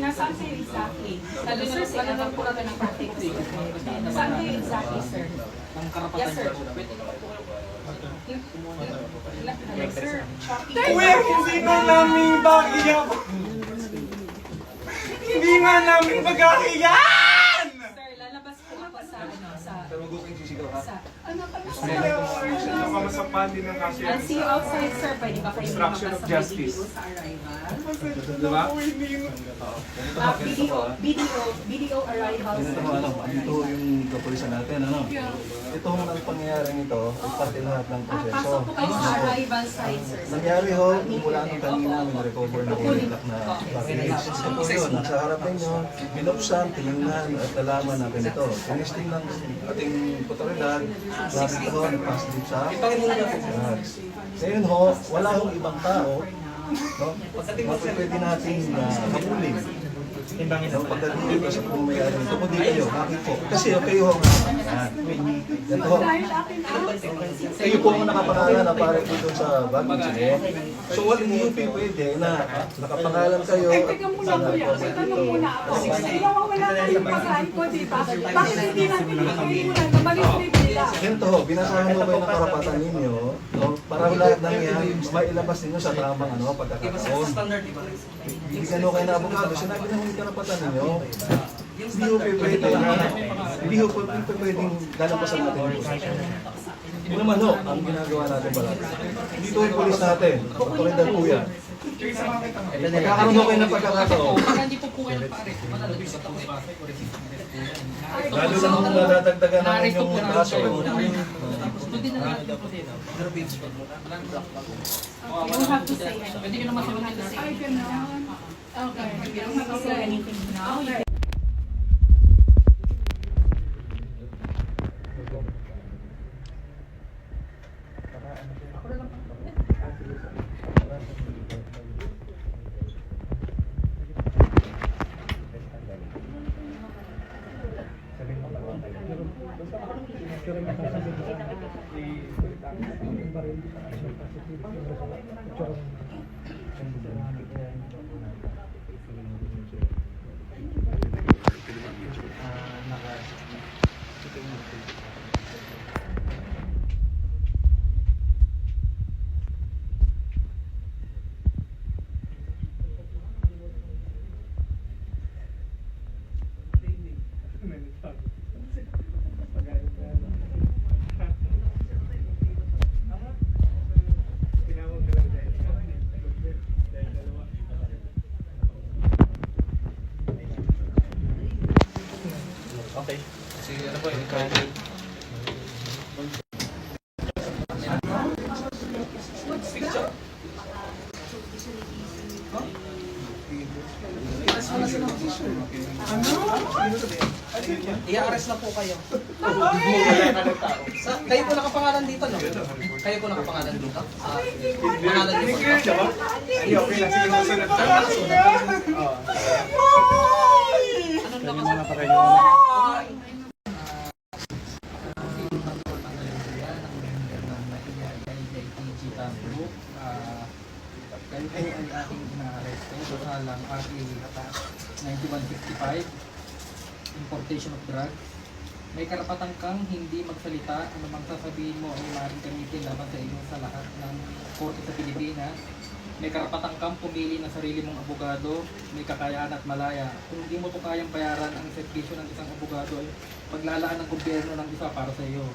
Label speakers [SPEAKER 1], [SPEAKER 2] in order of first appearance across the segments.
[SPEAKER 1] nasaan kayo exactly? Lalo sir, sila lang po natin ang practice. Saan kayo exactly, sir? Yes, sir. sir. Shopee.
[SPEAKER 2] Kuya, hindi na namin bakiyak. Hindi nga namin magakiyan!
[SPEAKER 1] Sir, lalabas po ako sa, ano, sa,
[SPEAKER 2] Pero kayong sisigaw ha.
[SPEAKER 1] sa, ano ka na, sir?
[SPEAKER 2] Nakamasapan din ang kasi.
[SPEAKER 1] I'll see you outside, sir. Pwede ba kayo
[SPEAKER 2] Obstruction of
[SPEAKER 1] sa
[SPEAKER 2] justice.
[SPEAKER 1] video sa arrival?
[SPEAKER 2] Diba?
[SPEAKER 1] Ah, video, video, video arrival,
[SPEAKER 3] Ganito
[SPEAKER 1] sir.
[SPEAKER 3] ho, ano, dito ho yung kapulisan natin, ano. Ito ho ang pangyayari nito, ay parte lahat ng
[SPEAKER 1] Ah,
[SPEAKER 3] proseso.
[SPEAKER 1] pasok po kayo sa arrival side, sir.
[SPEAKER 3] Nangyari ho, mula nung kanina, may recover na ulit na package. Ito po yun, nasa harap ninyo, binuksan, tinignan, at nalaman natin ito. Tinisting ng ating otoridad, grabe ito nagpas din sa drugs. Ngayon ho, wala hong ibang tao, no? Pwede natin uh, habulin. No, pagdating dito sa pumayari nito, kundi kayo, bakit po? Kasi kayo ho nga, yan. Yan ho, kayo po ang nakapangalan na para dito sa bagong sila. So, what hindi po pwede na nakapangalan kayo
[SPEAKER 4] Eh, teka muna
[SPEAKER 3] sana
[SPEAKER 4] kuya,
[SPEAKER 3] dito.
[SPEAKER 4] tanong muna ako. Nawawala na yung pagkain ko, di ba? Bakit hindi natin ibigay muna na nila?
[SPEAKER 3] Ganito ho, binasahan mo ba yung karapatan ninyo no, para lahat ng yan mailabas ninyo sa tamang ano, pagkakataon.
[SPEAKER 5] standard, di ba?
[SPEAKER 3] Bigyan ho kayo na abogado, sinabi na yung karapatan ninyo. Hindi ho pa pwede hindi ho pwedeng lalabasan natin yung posisyon. Yun naman ho, ang ginagawa natin pala. Dito yung polis natin, otoridad po yan. Magkakaroon ho kayo ng pagkakataon.
[SPEAKER 5] Hindi po po kayo sa resisting arrest.
[SPEAKER 3] Lalo na kung nadadagdagan namin yung
[SPEAKER 5] po namin
[SPEAKER 3] kaso.
[SPEAKER 5] kayo. Sunod din na natin yung proseso. Garbage pa po.
[SPEAKER 1] You don't have to say anything.
[SPEAKER 5] Pwede ka naman sunod din na
[SPEAKER 4] Ay, gano'n. Okay.
[SPEAKER 1] You don't have to say anything now. You can-
[SPEAKER 5] Okay. Sige, ano po yung I-arrest na po kayo. Sa, kayo po nakapangalan dito, no? Kayo po nakapangalan dito? Sa pangalan dito.
[SPEAKER 2] Ay, okay lang. Sige, masunod.
[SPEAKER 5] Anong nakasunod? Kayo po ay aking inaaresto sa salang RA 9155, importation of drug. May karapatan kang hindi magsalita, anumang sasabihin mo ay maaaring gamitin laban sa iyo sa lahat ng korte sa Pilipinas. May karapatan kang pumili ng sarili mong abogado, may kakayaan at malaya. Kung hindi mo to kayang bayaran ang servisyo ng isang abogado, ay paglalaan ng gobyerno ng isa para sa iyo.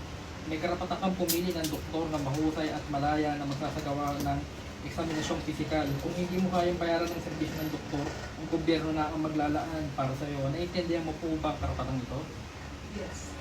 [SPEAKER 5] May karapatan kang pumili ng doktor na mahusay at malaya na magsasagawa ng eksaminasyong pisikal. Kung hindi mo kayang bayaran ng serbisyo ng doktor, ang gobyerno na ang maglalaan para sa iyo. Naiintindihan mo po ba ang karapatang ito?
[SPEAKER 1] Yes.